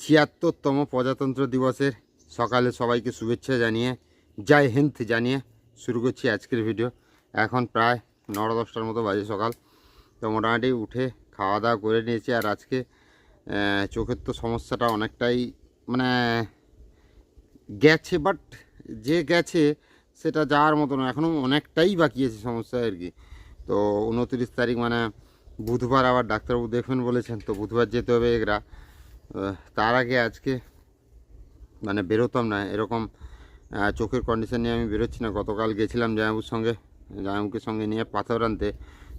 ছিয়াত্তরতম প্রজাতন্ত্র দিবসের সকালে সবাইকে শুভেচ্ছা জানিয়ে, জয় হিন্দ জানিয়ে শুরু করছি আজকের ভিডিও। এখন প্রায় নটা দশটার মতো বাজে সকাল। তো মোটামুটি উঠে খাওয়া দাওয়া করে নিয়েছি আর আজকে চোখের তো সমস্যাটা অনেকটাই মানে গেছে বাট যে গেছে সেটা যাওয়ার মতো না এখনও অনেকটাই বাকি আছে সমস্যা আর কি। তো উনত্রিশ তারিখ মানে বুধবার আবার ডাক্তারবাবু দেখবেন বলেছেন। তো বুধবার যেতে হবে এগরা। তার আগে আজকে মানে বেরোতাম না, এরকম চোখের কন্ডিশন নিয়ে আমি বেরোচ্ছি না। গতকাল গেছিলাম জামাইবুর সঙ্গে জামাইবুকে সঙ্গে নিয়ে পাথর আনতে।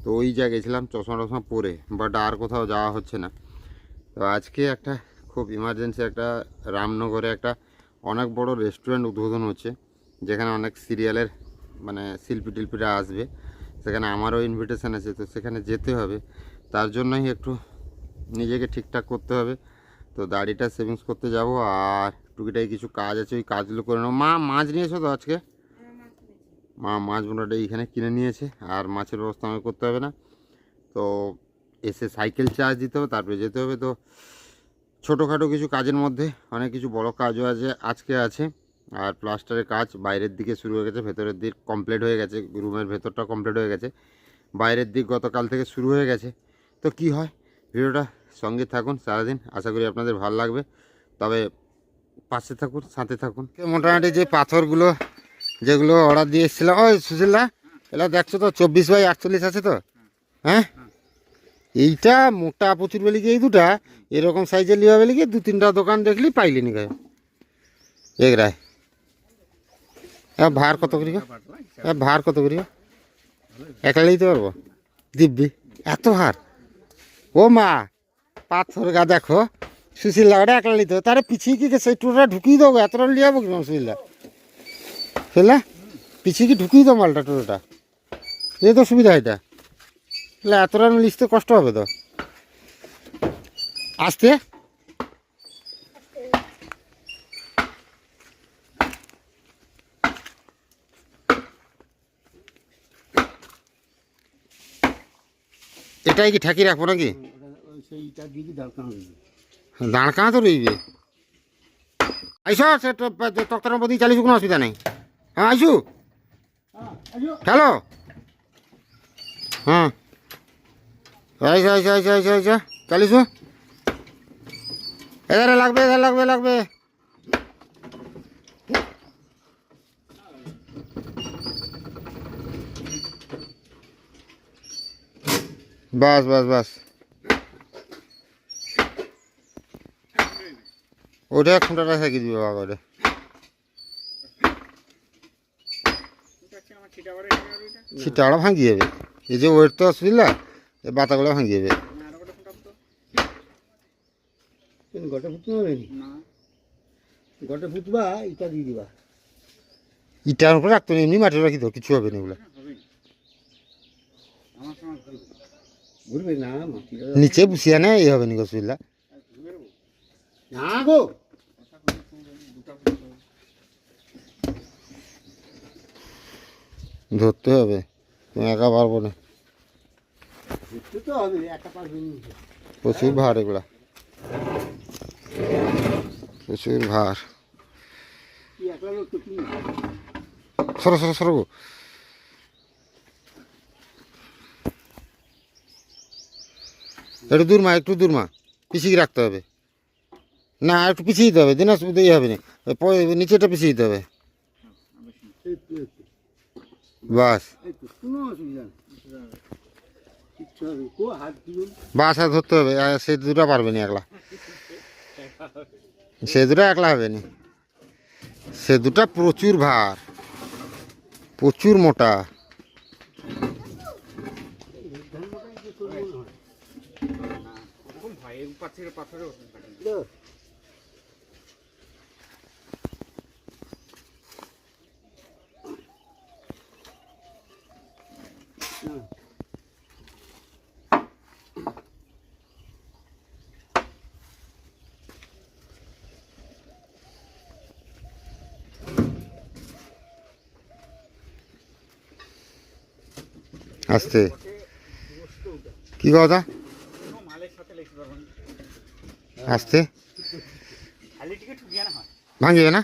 তো ওই যা গেছিলাম, চশমা টশমা পরে বাট আর কোথাও যাওয়া হচ্ছে না। তো আজকে একটা খুব ইমার্জেন্সি একটা রামনগরে একটা অনেক বড় রেস্টুরেন্ট উদ্বোধন হচ্ছে, যেখানে অনেক সিরিয়ালের মানে শিল্পী টিল্পীরা আসবে। সেখানে আমারও ইনভিটেশান আছে, তো সেখানে যেতে হবে। তার জন্যই একটু নিজেকে ঠিকঠাক করতে হবে। তো দাড়িটা সেভিংস করতে যাব আর টুকিটাই কিছু কাজ আছে, ওই কাজগুলো করে নেব। মা, মাছ নিয়েছো তো আজকে? মা, মাছ মোটাটা এইখানে কিনে নিয়েছে আর মাছের ব্যবস্থা আমাকে করতে হবে না। তো এসে সাইকেল চার্জ দিতে হবে, তারপরে যেতে হবে। তো ছোটোখাটো কিছু কাজের মধ্যে অনেক কিছু বড় কাজও আছে, আজকে আছে। আর প্লাস্টারের কাজ বাইরের দিকে শুরু হয়ে গেছে, ভেতরের দিক কমপ্লিট হয়ে গেছে রুমের ভেতরটা কমপ্লিট হয়ে গেছে। বাইরের দিক গতকাল থেকে শুরু হয়ে গেছে। তো কি হয়? ভিডিওটা সঙ্গে থাকুন সারাদিন। আশা করি আপনাদের ভালো লাগবে। তবে পাশে থাকুন, সাথে থাকুন। মোটামুটি যে পাথরগুলো, যেগুলো অর্ডার দিয়ে এসেছিলাম ওই সুশীলদা এটা দেখছ তো, চব্বিশ বাই আটচল্লিশ আছে তো? হ্যাঁ? এইটা মোটা প্রচুর বেলি এই দুটা? এরকম সাইজের লিবা বেলি দু তিনটা দোকান দেখলি পাইলি নি গায়ে এগরায় ভার কত করি ভার কত করি গো? একলা নিতে পারব। দিব্যি, এত ভার? ও মা! পাথর গা দেখো। সুশীল লাগাটা একলা নিতে হবে। তারে পিছিয়ে কি সেই টুটা ঢুকিয়ে দেবো এতটা নিয়ে যাব কি সুশীলা। বুঝলা পিছিয়ে কি ঢুকিয়ে দাও মালটা টোটোটা? এই তো সুবিধা এটা। তাহলে এতটা লিখতে কষ্ট হবে তো। আসতে। এটাই কি ঠাকি রাখব নাকি? সেইটা দিকে দরকার হবে দাঁড় কাঁ তো রইবে আইসো সে তক্তার মধ্যে চালিস কোনো অসুবিধা নেই। হ্যাঁ আইসু। হ্যালো হ্যাঁ। আইসো আইসো আইসো আইসো আইসো। চালিসু এধারে লাগবে এধারে লাগবে লাগবে। বাস বাস বাস। ওটা খুঁটাটা থাকি দিবে ওটা ছিটাটা ভাঙি যাবে। এই যে ওয়েট তো অসুবিধা এই বাতাগুলো ভাঙি যাবে। গটে ফুটতে হবে না? গটে ফুটবা ইটা দিয়ে দিবা। ইটার উপরে রাখতো না এমনি মাটি রাখি তো কিছু হবে না এগুলো। ঘুরবে। না নিচে বসিয়া নেই এই হবে নি অসুবিধা। না গো। ধরতে হবে। তুমি একা পারব না। ঘুরতে তো হবে একা পারবে প্রচুর ভার এগুলা। প্রচুর ভার। সরো সরো সরো গো। একটু দূর মা একটু দূর মা। পিছিয়ে রাখতে হবে। না, একটু পিছিয়ে দিতে হবে দিনাজ দিয়ে হবে না নিচেটা পিছিয়ে দিতে হবে বাস কো হাত ধরতে হবে সে দুটো পারবে না একলা সে দুটো একলা হবে না সে দুটা প্রচুর ভার, প্রচুর মোটা দাও। না। আসতে কি কথা? আসতে ভাঙ না?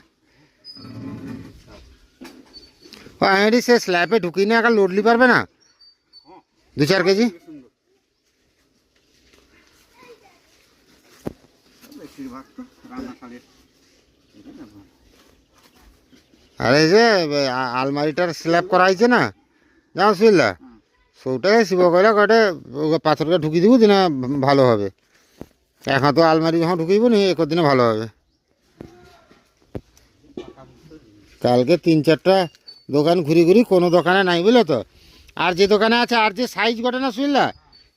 ও, আইডি সে স্ল্যাবে ঢুকিয়ে নিয়ে একা লোডলি পারবে না? দু চার কেজি? আরে যে আলমারিটার স্ল্যাব করা হয়েছে না? জানো শুনলা সৌটাকে শিব কয়লা কটে পাথরটা ঢুকিয়ে দিব দিনে ভালো হবে। এখন তো আলমারি যখন ঢুকিব নি এক দিনে ভালো হবে। কালকে তিন চারটা দোকান ঘুরি ঘুরি, কোনো দোকানে নাই, বুঝলে তো? আর যে দোকানে আছে, আর যে সাইজ ঘটে না, শুনলা?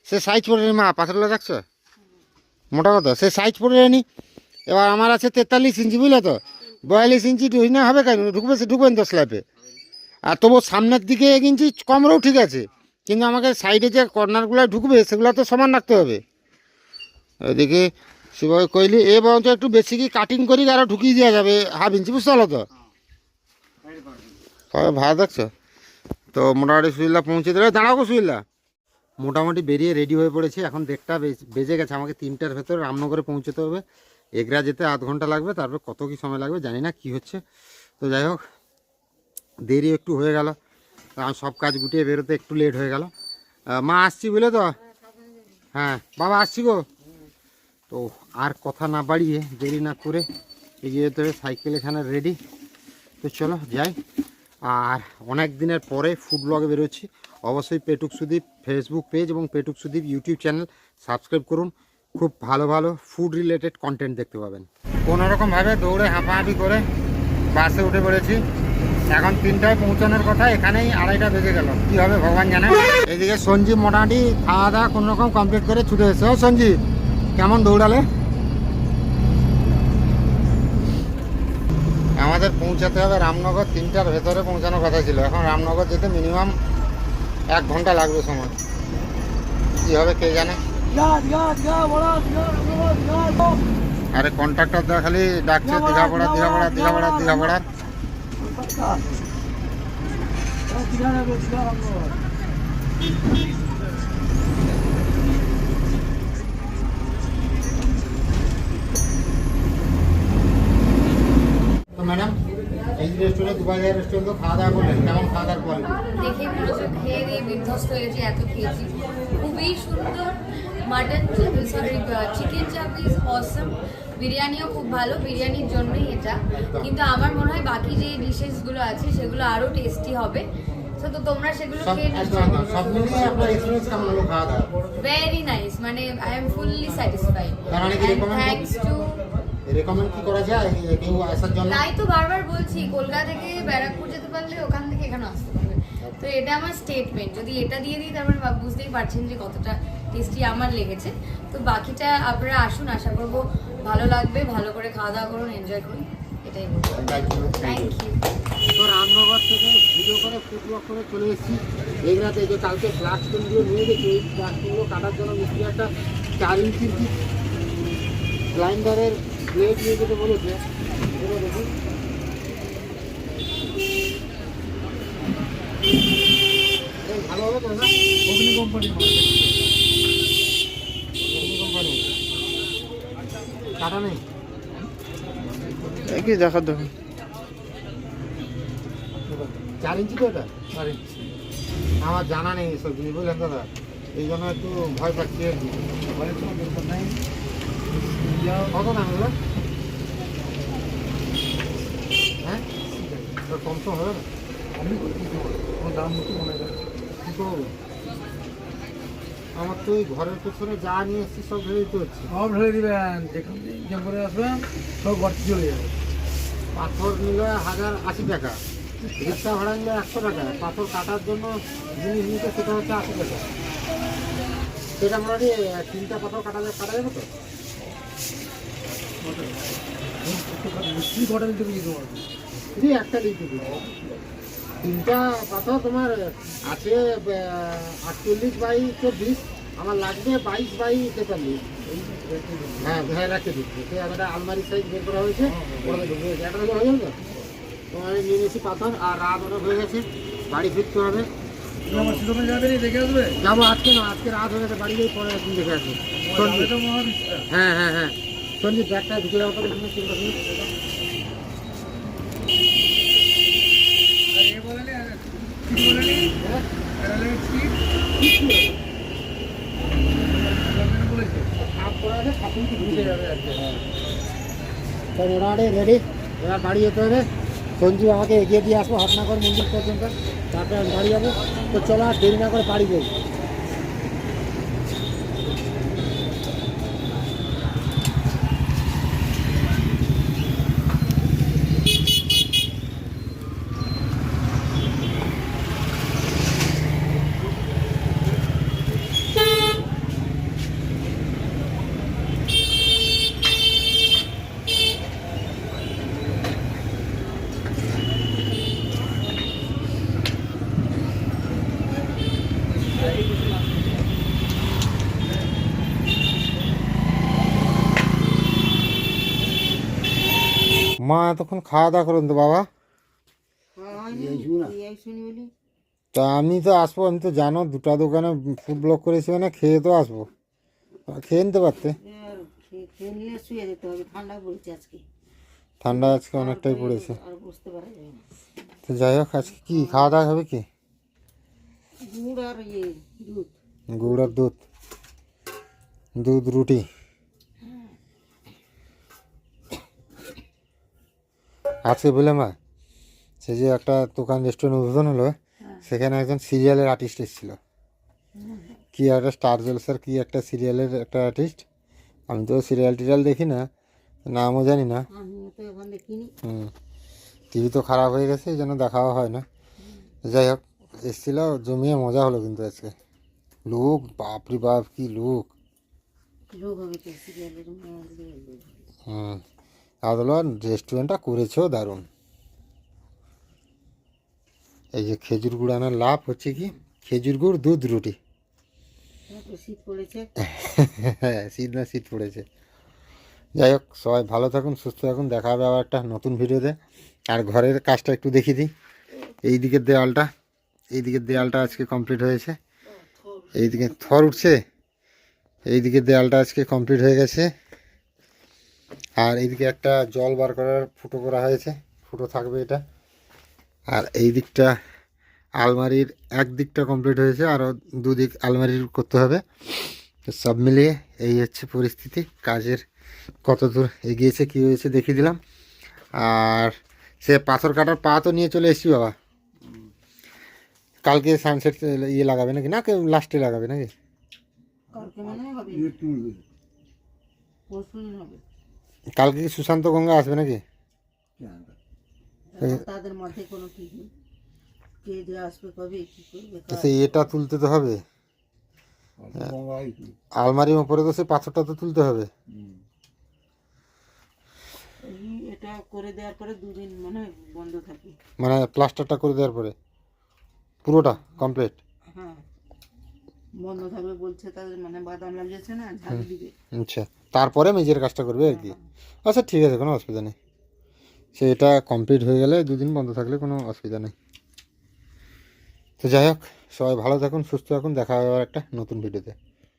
সে সাইজ পড়ে নি, মা, পাথরগুলো দেখছ? মোটা কথা সে সাইজ পড়ে নি। এবার আমার আছে তেতাল্লিশ ইঞ্চি, বুঝলে তো? বয়াল্লিশ ইঞ্চি না হবে কেন? ঢুকবে সে ঢুকবেন তো স্ল্যাবে আর তবু সামনের দিকে এক ইঞ্চি কমরেও ঠিক আছে। কিন্তু আমাকে সাইডে যে কর্নারগুলো ঢুকবে, সেগুলো তো সমান রাখতে হবে। ওইদিকে শিবকে কইলি, এ বরঞ্চ একটু বেশি কি কাটিং করি আরও ঢুকিয়ে দেওয়া যাবে, হাফ ইঞ্চি, বুঝতে পারল তো? সবাই ভালো দেখছ। তো মোটামুটি সুইল্লা পৌঁছে দিলে। দাঁড়াবো সুইল্লা মোটামুটি বেরিয়ে রেডি হয়ে পড়েছি। এখন দেড়টা বেজ- গেছে। আমাকে তিনটার ভেতরে রামনগরে পৌঁছতে হবে। এগরা যেতে আধ ঘণ্টা লাগবে, তারপর কত কি সময় লাগবে জানি না, কি হচ্ছে। তো যাই হোক, দেরি একটু হয়ে গেল। সব কাজ গুটিয়ে বেরোতে একটু লেট হয়ে গেল। মা আসছি বলে তো? হ্যাঁ বাবা আসছি গো। তো আর কথা না বাড়িয়ে দেরি না করে এগিয়ে হবে, সাইকেল এখানে রেডি তো চলো যাই। আর অনেক দিনের পরে ফুড ব্লগে বেরোচ্ছি। অবশ্যই পেটুক সুদীপ ফেসবুক পেজ এবং পেটুক সুদীপ ইউটিউব চ্যানেল সাবস্ক্রাইব করুন। খুব ভালো ভালো ফুড রিলেটেড কন্টেন্ট দেখতে পাবেন। কোনোরকমভাবে দৌড়ে হাঁপাহাঁপি করে বাসে উঠে পড়েছি। এখন তিনটায় পৌঁছানোর কথা, এখানেই আড়াইটা বেজে গেল। কি হবে ভগবান জানে? এদিকে সঞ্জীব মোটামুটি খাওয়া দাওয়া কোনো রকম কমপ্লিট করে ছুটে এসেছে। সঞ্জীব, কেমন দৌড়ালে? আমাদের পৌঁছাতে হবে রামনগর, তিনটার ভেতরে পৌঁছানোর কথা ছিল। এখন রামনগর যেতে মিনিমাম এক ঘণ্টা লাগবে সময়। কী হবে কে জানে? আরে কন্ট্রাক্টর খালি ডাকছে ম্যাডাম এই রেস্টুরেন্ট দুবাই রেস্টুরেন্ট তো খাওয়া দাওয়া করলেন, কেমন খাওয়া দাওয়ার কোয়ালিটি দেখে মনে খেয়ে দিয়ে বিধ্বস্ত হয়েছি, এত খেয়েছি। খুবই সুন্দর mutton sorry chicken chaap is awesome বিরিয়ানিও খুব ভালো বিরিয়ানির জন্যই এটা। কিন্তু আমার মনে হয় বাকি যে ডিশেসগুলো আছে সেগুলো আরও টেস্টি হবে। তো তোমরা সেগুলো খেয়ে ভেরি নাইস মানে আই এম ফুললি স্যাটিসফাইড তার কি থ্যাঙ্কস টু রেকমেন্ড কি করা যায়? কেউ আসার জন্য? তাই তো বারবার বলছি কলকাতা থেকে ব্যারাকপুর যেতে পারলে ওখান থেকে এখানে আসতে। তো এটা আমার স্টেটমেন্ট যদি এটা দিয়ে দিই তারপরে বা- বুঝতেই পারছেন যে কতটা টেস্টি আমার লেগেছে। তো বাকিটা আপনারা আসুন আশা করব ভালো লাগবে। ভালো করে খাওয়া দাওয়া করুন এনজয় করুন। এটাই বলব। থ্যাংক ইউ তো রামনগর থেকে ভিডিও করে ফুড ব্লগ করে চলে এসেছি। এই রাতে যে কালকে স্টোনগুলো নিয়ে গেছি এই ফ্লাক্সগুলো কাটার জন্য মিস্ত্রি একটা চার ইঞ্চির গ্রাইন্ডারের ব্লেড নিয়ে যেতে বলেছে। এগুলো দেখি এই ভালো হবে তো না কোম্পানি নেই কি দেখার দেখুন চার ইঞ্চি তো এটা? চার ইঞ্চি। আমার জানা নেই এসব জিনিস, বুঝলেন দাদা? এই জন্য একটু ভয় পাচ্ছি আর কি। কত দাম হ্যাঁ? কম তো হবে না? আমি দাম মতো মনে হয় করব আমার তো ওই ঘরের পেছনে যা নিয়ে এসেছি সব ভেবে দিতে হচ্ছে। সব ঢেলে দিবেন যেখান করে আসবেন সব গর্তে চলে যাবে। পাথর নিল হাজার আশি টাকা রিক্সা ভাড়া নিলে একশো টাকা পাথর কাটার জন্য জিনিস নিতে সেটা হচ্ছে আশি টাকা। সেটা মোটামুটি তিনটা পাথর কাটা যাবে কাটা যাবে তো? কটা দিতে জি একটা দিতে দিবি তিনটা পাথর তোমার আছে আটচল্লিশ বাই চব্বিশ আমার লাগবে বাইশ বাই তেতাল্লিশ। হ্যাঁ হ্যাঁ রাখতে দিচ্ছি সে একটা আলমারি সাইজ বের করা হয়েছে। ওটা ঢুকে গেছে। হলে হয়ে যাবে তো? তোমার নিয়ে নিয়েছি পাথর আর রাত অনেক হয়ে গেছে। বাড়ি ফিরতে হবে। যাবে নি দেখে আসবে? যাব আজকে না আজকে রাত হয়ে গেছে বাড়ি গিয়ে পরে একদিন দেখে আসব। যাবে তো হ্যাঁ হ্যাঁ হ্যাঁ। সঞ্জীব ব্যাগটা ঢুকে যাওয়ার করো রেডি এবার বাড়ি যেতে হবে সঞ্জু আমাকে এগিয়ে দিয়ে আসব হাতনাগর মন্দির পর্যন্ত তারপরে আমি বাড়ি যাব তো চলো আর দেরি না করে বাড়ি যাই এতক্ষণ খাওয়া দাওয়া করুন তো বাবা। তা আমি তো আসব আমি তো জানো দুটা দোকানে ফুড ব্লক করেছি মানে খেয়ে তো আসব। খেয়ে নিতে পারতে? ঠান্ডা আজকে অনেকটাই পড়েছে। তো যাই হোক আজকে কি খাওয়া দাওয়া হবে কি? গুড় আর ইয়ে দুধ। গুড় আর দুধ। দুধ রুটি। আজকে বলে মা সে যে একটা দোকান রেস্টুরেন্ট উদ্বোধন হলো সেখানে একজন সিরিয়ালের আর্টিস্ট এসেছিল। কি একটা স্টার জলসার কি একটা সিরিয়ালের একটা আর্টিস্ট আমি তো সিরিয়াল টিরিয়াল দেখি না নামও জানি না। হুম। টিভি তো খারাপ হয়ে গেছে এই জন্য দেখাও হয় না। যাই হোক এসেছিল জমিয়ে মজা হলো কিন্তু আজকে। লোক বাপরি বাপ কি লোক। হুম। আদলো রেস্টুরেন্টটা করেছেও দারুণ। এই যে খেজুর গুড় আনার লাভ হচ্ছে কি? খেজুর গুড় দুধ রুটি। শীত পড়েছে। হ্যাঁ শীত না শীত পড়েছে। যাই হোক সবাই ভালো থাকুন সুস্থ থাকুন। দেখা হবে আবার একটা নতুন ভিডিওতে। আর ঘরের কাজটা একটু দেখিয়ে দিই। এই দিকের দেওয়ালটা এই দিকের দেওয়ালটা আজকে কমপ্লিট হয়েছে এইদিকে থর উঠছে। এই দিকের দেওয়ালটা আজকে কমপ্লিট হয়ে গেছে। আর এইদিকে একটা জল বার করার ফুটো করা হয়েছে। ফুটো থাকবে এটা। আর এই দিকটা আলমারির এক দিকটা কমপ্লিট হয়েছে। আরও দুদিক আলমারির করতে হবে। সব মিলিয়ে এই হচ্ছে পরিস্থিতি। কাজের কত দূর এগিয়েছে কী হয়েছে দেখিয়ে দিলাম। আর সে পাথর কাটার পা তো নিয়ে চলে এসেছি বাবা। কালকে সানসেট ইয়ে লাগাবে নাকি? না লাস্টে লাগাবে নাকি? কালকে কি সুশান্ত গঙ্গা আসবে নাকি? তাদের মধ্যে কোনো ঠিক নেই। কে যে আসবে কবে কি করবে সেই এটা তুলতে তো হবে। আলমারির ওপরে তো সে পাথরটা তো তুলতে হবে। এটা করে দেওয়ার পরে দুদিন মনে বন্ধ থাকে মানে প্লাস্টারটা করে দেওয়ার পরে? পুরোটা কমপ্লিট? হ্যাঁ। বন্ধ থাকবে বলছে তাদের মানে বাদাম লাগিয়েছে না ঝাড় দিবে। আচ্ছা। তারপরে মেজের কাজটা করবে আর কি। আচ্ছা ঠিক আছে, কোনো অসুবিধা নেই। সেটা কমপ্লিট হয়ে গেলে দুদিন বন্ধ থাকলে কোনো অসুবিধা নেই। তো যাই হোক, সবাই ভালো থাকুন, সুস্থ থাকুন, দেখা হবে একটা নতুন ভিডিওতে